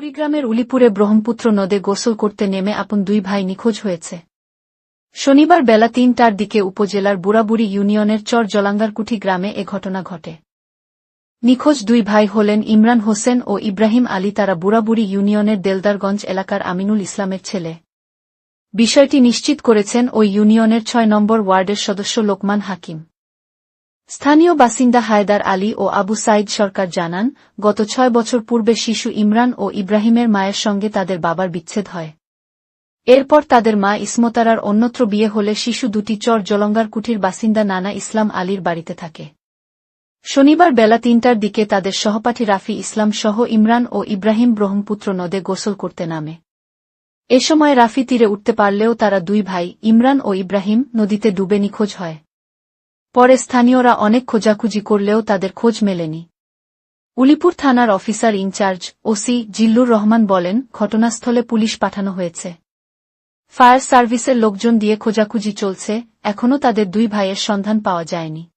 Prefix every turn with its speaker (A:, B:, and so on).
A: কুড়িগ্রামের উলিপুরে ব্রহ্মপুত্র নদে গোসল করতে নেমে আপন দুই ভাই নিখোঁজ হয়েছে। শনিবার বেলা তিনটার দিকে উপজেলার বুড়াবুড়ি ইউনিয়নের চর জলাঙ্গারকুঠি গ্রামে এ ঘটনা ঘটে। নিখোঁজ দুই ভাই হলেন ইমরান হোসেন ও ইব্রাহিম আলী, তারা বুড়াবুড়ি ইউনিয়নের দেলদারগঞ্জ এলাকার আমিনুল ইসলামের ছেলে। বিষয়টি নিশ্চিত করেছেন ওই ইউনিয়নের ছয় নম্বর ওয়ার্ডের সদস্য লোকমান হাকিম। স্থানীয় বাসিন্দা হায়দার আলী ও আবু সাইদ সরকার জানান, গত ছয় বছর পূর্বে শিশু ইমরান ও ইব্রাহিমের মায়ের সঙ্গে তাদের বাবার বিচ্ছেদ হয়। এরপর তাদের মা ইসমতারার অন্যত্র বিয়ে হলে শিশু দুটি চর জলঙ্গার কুঠির বাসিন্দা নানা ইসলাম আলীর বাড়িতে থাকে। শনিবার বেলা তিনটার দিকে তাদের সহপাঠী রাফি ইসলাম সহ ইমরান ও ইব্রাহিম ব্রহ্মপুত্র নদে গোসল করতে নামে। এ সময় রাফি তীরে উঠতে পারলেও তারা দুই ভাই, ইমরান ও ইব্রাহিম, নদীতে ডুবে নিখোঁজ হয়। পরে স্থানীয়রা অনেক খোঁজাখুঁজি করলেও তাদের খোঁজ মেলেনি। উলিপুর থানার officer incharge OC Zillur Rahman বলেন, ঘটনাস্থলে পুলিশ পাঠানো হয়েছে। ফায়ার সার্ভিসের লোকজন দিয়ে খোঁজাখুঁজি চলছে, এখনও তাদের দুই ভাইয়ের সন্ধান পাওয়া যায়নি।